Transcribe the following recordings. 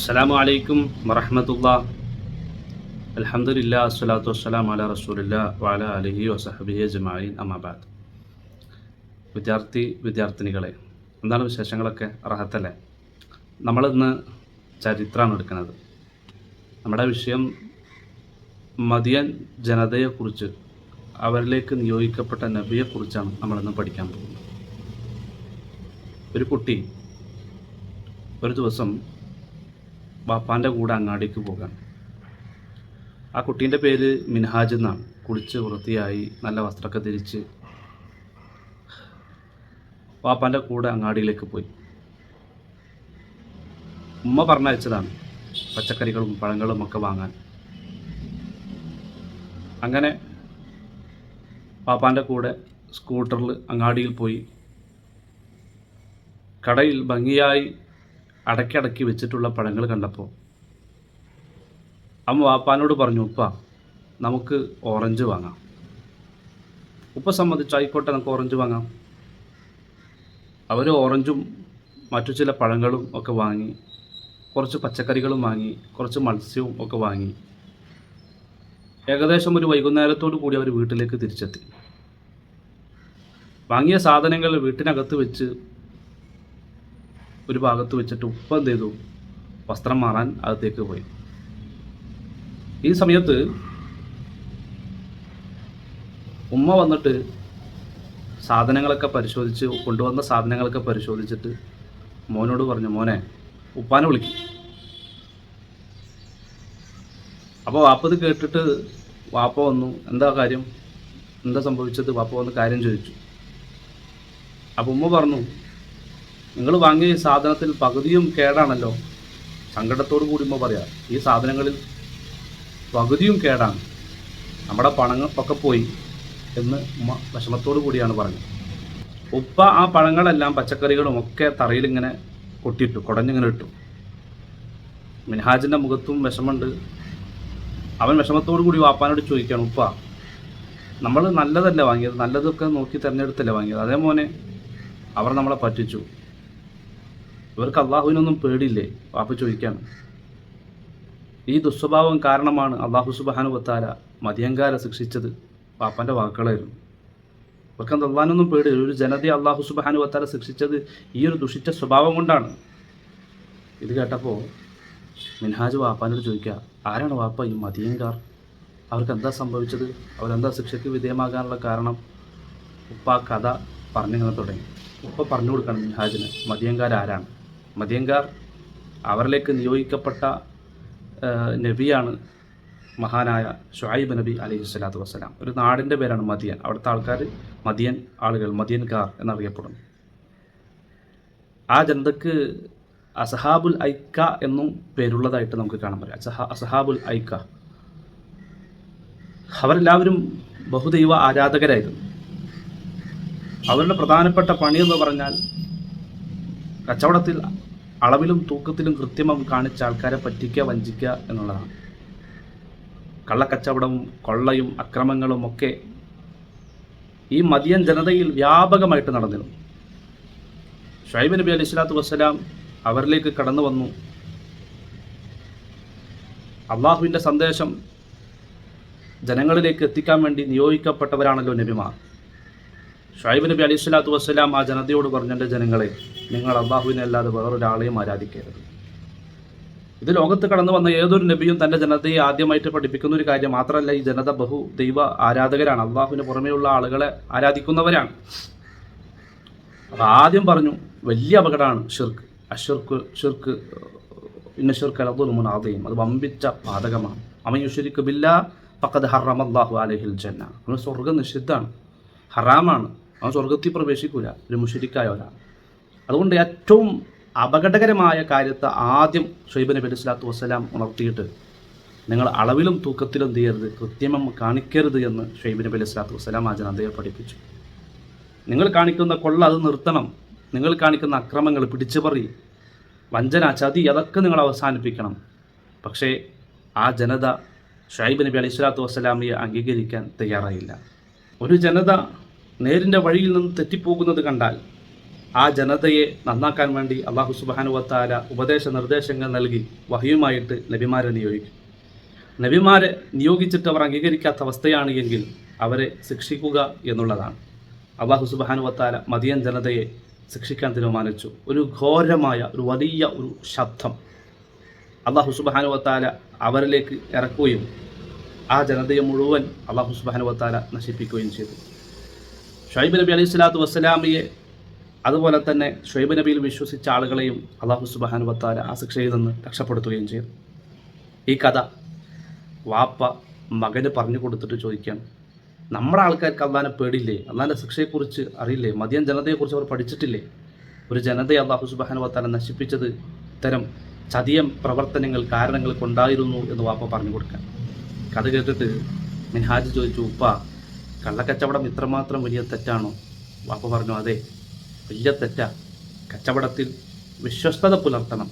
അസ്സലാമു അലൈക്കും വറഹമത്തുള്ള. അൽഹംദുലില്ലാ അസ്സലാത്തു വസ്സലാം അല റസൂലില്ല വാല അലഹി വസഹബി ജമായിൻ അമാബാദ് വിദ്യാർത്ഥി വിദ്യാർത്ഥിനികളെ എന്താണ് വിശേഷങ്ങളൊക്കെ? അർഹത്തല്ലേ നമ്മളിന്ന് ചരിത്രമാണ് എടുക്കുന്നത്. നമ്മുടെ വിഷയം മതിയൻ ജനതയെക്കുറിച്ച് അവരിലേക്ക് നിയോഗിക്കപ്പെട്ട നബിയെക്കുറിച്ചാണ് നമ്മളിന്ന് പഠിക്കാൻ പോകുന്നത്. ഒരു കുട്ടി ഒരു ദിവസം ബാപ്പാന്റെ കൂടെ അങ്ങാടിക്ക് പോകാൻ. ആ കുട്ടീന്റെ പേര് മിൻഹാജ് എന്നാണ്. കുളിച്ച് വൃത്തിയായി നല്ല വസ്ത്രമൊക്കെ ധരിച്ച് ബാപ്പാന്റെ കൂടെ അങ്ങാടിയിലേക്ക് പോയി. ഉമ്മ പറഞ്ഞയച്ചതാണ് പച്ചക്കറികളും പഴങ്ങളും ഒക്കെ വാങ്ങാൻ. അങ്ങനെ പാപ്പാന്റെ കൂടെ സ്കൂട്ടറിൽ അങ്ങാടിയിൽ പോയി. കടയിൽ ഭംഗിയായി അടക്കി വെച്ചിട്ടുള്ള പഴങ്ങൾ കണ്ടപ്പോൾ അമ്മ വാപ്പാനോട് പറഞ്ഞു ഉപ്പ നമുക്ക് ഓറഞ്ച് വാങ്ങാം. ഉപ്പ സമ്മതിച്ചു ആയിക്കോട്ടെ നമുക്ക് ഓറഞ്ച് വാങ്ങാം. അവർ ഓറഞ്ചും മറ്റു ചില പഴങ്ങളും ഒക്കെ വാങ്ങി കുറച്ച് പച്ചക്കറികളും വാങ്ങി കുറച്ച് മത്സ്യവും ഒക്കെ വാങ്ങി. ഏകദേശം ഒരു വൈകുന്നേരത്തോടു കൂടി അവർ വീട്ടിലേക്ക് തിരിച്ചെത്തി. വാങ്ങിയ സാധനങ്ങൾ വീട്ടിനകത്ത് വെച്ച് ഒരു ഭാഗത്ത് വെച്ചിട്ട് ഉപ്പ എന്ത് ചെയ്തു? വസ്ത്രം മാറാൻ അകത്തേക്ക് പോയി. ഈ സമയത്ത് ഉമ്മ വന്നിട്ട് സാധനങ്ങളൊക്കെ പരിശോധിച്ച് കൊണ്ടുവന്ന സാധനങ്ങളൊക്കെ പരിശോധിച്ചിട്ട് മോനോട് പറഞ്ഞു മോനെ ഉപ്പാനെ വിളിക്കും. അപ്പോൾ വാപ്പത് കേട്ടിട്ട് വാപ്പ വന്നു. എന്താ കാര്യം? എന്താ സംഭവിച്ചത്? വാപ്പ വന്ന് കാര്യം ചോദിച്ചു. അപ്പോൾ ഉമ്മ പറഞ്ഞു നിങ്ങൾ വാങ്ങിയ സാധനത്തിൽ പകുതിയും കേടാണല്ലോ. സങ്കടത്തോട് കൂടുമ്പോൾ പറയാം ഈ സാധനങ്ങളിൽ പകുതിയും കേടാണ്. നമ്മുടെ പണങ്ങൾ ഒക്കെ പോയി എന്ന് വിഷമത്തോടു കൂടിയാണ് പറഞ്ഞത്. ഉപ്പ ആ പഴങ്ങളെല്ലാം പച്ചക്കറികളും ഒക്കെ തറയിലിങ്ങനെ കൊട്ടിയിട്ടു കുടഞ്ഞിങ്ങനെ ഇട്ടു. മിൻഹാജിന്റെ മുഖത്തും വിഷമുണ്ട് അവൻ വിഷമത്തോടു കൂടി വാപ്പാനോട് ചോദിക്കുകയാണ് ഉപ്പ നമ്മൾ നല്ലതല്ല വാങ്ങിയത്? നല്ലതൊക്കെ നോക്കി തിരഞ്ഞെടുത്തല്ലേ വാങ്ങിയത്? അതേ മോനെ അവർ നമ്മളെ പറ്റിച്ചു. ഇവർക്ക് അള്ളാഹുവിനൊന്നും പേടിയില്ലേ? വാപ്പ ചോദിക്കാൻ. ഈ ദുസ്വഭാവം കാരണമാണ് അള്ളാഹു സുബാനുവത്താല മതിയങ്കാല ശിക്ഷിച്ചത് പാപ്പന്റെ വാക്കുകളായിരുന്നു. ഇവർക്ക് അള്ളാഹിനൊന്നും പേടിയില്ല. ഒരു ജനതയെ അള്ളാഹു സുബാനുവത്താല ശിക്ഷിച്ചത് ഈ ഒരു ദുഷിച്ച സ്വഭാവം കൊണ്ടാണ്. ഇത് കേട്ടപ്പോൾ മിൻഹാജ് വാപ്പാനോട് ചോദിക്കുക ആരാണ് വാപ്പ ഈ മതിയങ്കാർ? അവർക്ക് എന്താ സംഭവിച്ചത്? അവരെന്താ ശിക്ഷയ്ക്ക് വിധേയമാകാനുള്ള കാരണം? ഉപ്പ കഥ പറഞ്ഞിങ്ങനെ തുടങ്ങി. ഉപ്പ പറഞ്ഞു കൊടുക്കണം മിൻഹാജിന് മതിയങ്കാർ ആരാണ് മതിയങ്കാർ അവരിലേക്ക് നിയോഗിക്കപ്പെട്ട നബിയാണ് മഹാനായ ഷുഹൈബ് നബി അലൈഹി സ്വലാത്തു വസ്സലാം. ഒരു നാടിന്റെ പേരാണ് മദിയൻ. അവിടുത്തെ ആൾക്കാർ മദിയൻ ആളുകൾ മദിയൻകാർ എന്നറിയപ്പെടുന്നു. ആ ജനതക്ക് അസഹാബുൽ ഐക്ക എന്നും പേരുള്ളതായിട്ട് നമുക്ക് കാണാൻ പറ്റും. അസഹ അസഹാബുൽ ഐക്ക. അവരെല്ലാവരും ബഹുദൈവ ആരാധകരായിരുന്നു. അവരുടെ പ്രധാനപ്പെട്ട പണി എന്ന് പറഞ്ഞാൽ കച്ചവടത്തിൽ അളവിലും തൂക്കത്തിലും കൃത്രിമം കാണിച്ച ആൾക്കാരെ പറ്റിക്കുക വഞ്ചിക്കുക എന്നുള്ളതാണ്. കള്ളക്കച്ചവടവും കൊള്ളയും അക്രമങ്ങളും ഒക്കെ ഈ മതിയൻ ജനതയിൽ വ്യാപകമായിട്ട് നടന്നിരുന്നു. ഷൈബ് നബി അലി സ്വലാത്തു വസ്സലാം അവരിലേക്ക് കടന്നു വന്നു. അള്ളാഹുവിന്റെ സന്ദേശം ജനങ്ങളിലേക്ക് എത്തിക്കാൻ വേണ്ടി നിയോഗിക്കപ്പെട്ടവരാണല്ലോ നബിമാർ. ഷായിബ് നബി അലി സ്വലാത്തു വസ്സലാം ആ ജനതയോട് പറഞ്ഞെന്റെ ജനങ്ങളെ നിങ്ങൾ അള്ളാഹുവിനെ അല്ലാതെ വേറൊരാളെയും ആരാധിക്കരുത്. ഇത് ലോകത്ത് കടന്നു വന്ന ഏതൊരു നബിയും തന്റെ ജനതയെ ആദ്യമായിട്ട് പഠിപ്പിക്കുന്ന ഒരു കാര്യം മാത്രമല്ല ഈ ജനത ബഹു ദൈവ ആരാധകരാണ്. അള്ളാഹുവിന് പുറമെയുള്ള ആളുകളെ ആരാധിക്കുന്നവരാണ്. അപ്പോൾ ആദ്യം പറഞ്ഞു വലിയ അപകടമാണ് ഷിർക്ക്. അഷിർക്ക് ഷിർക്ക് ഇന്ന ഷിർക്ക് അലദുലുമുൻ ആദയും അത് വമ്പിച്ച പാതകമാണ്. അവൻ യുഷരിക്ക് ബില്ല പക്കത് ഹറം അള്ളാഹു അലഹിൽ ജന്ന. സ്വർഗം നിഷിദ്ധാണ് ഹറാമാണ്. അവൻ സ്വർഗത്തിൽ പ്രവേശിക്കൂല. ഒരു മുഷരിക്കായ ഒരാൾ. അതുകൊണ്ട് ഏറ്റവും അപകടകരമായ കാര്യത്തെ ആദ്യം ഷൈബ് നബി അലൈഹി സ്വലാത്തു വസ്സലാം ഉണർത്തിയിട്ട് നിങ്ങൾ അളവിലും തൂക്കത്തിലും തീയരുത് കൃത്യമം കാണിക്കരുത് എന്ന് ഷൈബ് നബി അലൈഹി സ്വലാത്തു വസ്സലാം ആ അദ്ദേഹം പഠിപ്പിച്ചു. നിങ്ങൾ കാണിക്കുന്ന കൊള്ള അത് നിർത്തണം. നിങ്ങൾ കാണിക്കുന്ന അക്രമങ്ങൾ പിടിച്ചുപറി വഞ്ചന ചതി അതൊക്കെ നിങ്ങൾ അവസാനിപ്പിക്കണം. പക്ഷേ ആ ജനത ഷൈബ് നബി അലൈഹി സ്വലാത്തു വസ്സലാമിയെ അംഗീകരിക്കാൻ തയ്യാറായില്ല. ഒരു ജനത നേരിന്റെ വഴിയിൽ നിന്ന് തെറ്റിപ്പോകുന്നത് കണ്ടാൽ ആ ജനതയെ നന്നാക്കാൻ വേണ്ടി അള്ളാഹു സുബാനുവത്താല ഉപദേശ നിർദ്ദേശങ്ങൾ നൽകി വഹിയുമായിട്ട് നബിമാരെ നിയോഗിക്കും. നബിമാരെ നിയോഗിച്ചിട്ട് അവർ അംഗീകരിക്കാത്ത അവസ്ഥയാണ് എങ്കിൽ അവരെ ശിക്ഷിക്കുക എന്നുള്ളതാണ്. അള്ളാഹു സുബാനുവത്താല മതിയൻ ജനതയെ ശിക്ഷിക്കാൻ തീരുമാനിച്ചു. ഒരു ഘോരമായ ഒരു വലിയ ഒരു ശബ്ദം. അള്ളാഹു സുബാനുവത്താല അവരിലേക്ക് ഇറക്കുകയും ആ ജനതയെ മുഴുവൻ അള്ളാഹു സുബാനുവത്താല നശിപ്പിക്കുകയും ചെയ്തു. ഷൈബ് നബി അലൈഹി സ്വലാത്തു വസ്സലാമിയെ അതുപോലെ തന്നെ ഷുഹൈബ് നബിയിൽ വിശ്വസിച്ച ആളുകളെയും അള്ളാഹു സുബാനു വത്താല ആ ശിക്ഷയിൽ നിന്ന് രക്ഷപ്പെടുത്തുകയും ചെയ്തു. ഈ കഥ വാപ്പ മകന് പറഞ്ഞു കൊടുത്തിട്ട് ചോദിക്കുകയാണ് നമ്മുടെ ആൾക്കാർക്ക് അള്ളാനെ പേടില്ലേ അള്ളാന്റെ ശിക്ഷയെക്കുറിച്ച് അറിയില്ലേ? മദ്യം ജനതയെക്കുറിച്ച് അവർ പഠിച്ചിട്ടില്ലേ? ഒരു ജനതയെ അള്ളാഹു സുബാനു വത്താല നശിപ്പിച്ചത് ഇത്തരം ചതിയം പ്രവർത്തനങ്ങൾ കാരണങ്ങൾ കൊണ്ടായിരുന്നു എന്ന് വാപ്പ പറഞ്ഞു കൊടുക്കാൻ. കഥ കേട്ടിട്ട് മിൻഹാജ് ചോദിച്ചു ഉപ്പ കള്ളക്കച്ചവടം ഇത്രമാത്രം വലിയ തെറ്റാണോ വാപ്പ പറഞ്ഞു അതെ വലിയ തെറ്റാ കച്ചവടത്തിൽ വിശ്വസ്തത പുലർത്തണം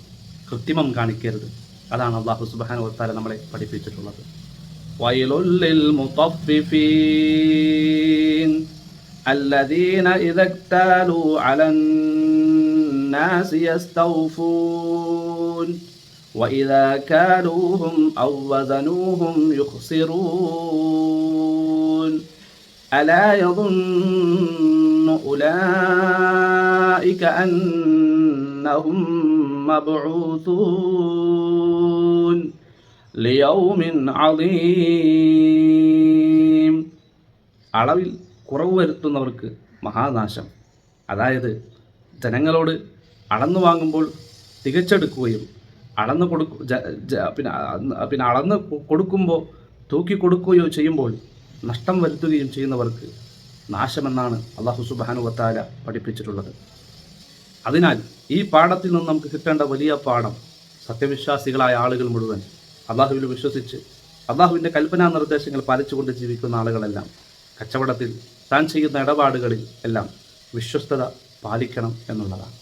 കൃത്രിമം കാണിക്കരുത് അതാണ് അള്ളാഹു സുബാൻ വത്താല നമ്മളെ പഠിപ്പിച്ചിട്ടുള്ളത് വയലുള്ളിൽ മുത്തഫിഫീൻ الذين إذا اكتالوا على الناس يستوفون وإذا كالوهم أو وزنوهم يخسرون ألا يظن أولئك أنهم مبعوثون ليوم عظيم അളവിൽ കുറവ് വരുത്തുന്നവർക്ക് മഹാനാശം അതായത് ജനങ്ങളോട് അളന്നു വാങ്ങുമ്പോൾ തികച്ചെടുക്കുകയും അളന്ന് കൊടുക്കു പിന്നെ പിന്നെ അളന്ന് കൊടുക്കുമ്പോൾ തൂക്കി കൊടുക്കുകയോ ചെയ്യുമ്പോൾ നഷ്ടം വരുത്തുകയും ചെയ്യുന്നവർക്ക് നാശമെന്നാണ് അള്ളാഹു സുബാനു വത്താല പഠിപ്പിച്ചിട്ടുള്ളത്. അതിനാൽ ഈ പാഠത്തിൽ നിന്ന് നമുക്ക് കിട്ടേണ്ട വലിയ പാഠം സത്യവിശ്വാസികളായ ആളുകൾ മുഴുവൻ അള്ളാഹുവിൽ വിശ്വസിച്ച് അള്ളാഹുവിന്റെ കൽപ്പനാ നിർദ്ദേശങ്ങൾ പാലിച്ചുകൊണ്ട് ജീവിക്കുന്ന ആളുകളെല്ലാം കച്ചവടത്തിൽ താൻ ചെയ്യുന്ന ഇടപാടുകളിൽ എല്ലാം വിശ്വസ്തത പാലിക്കണം എന്നുള്ളതാണ്.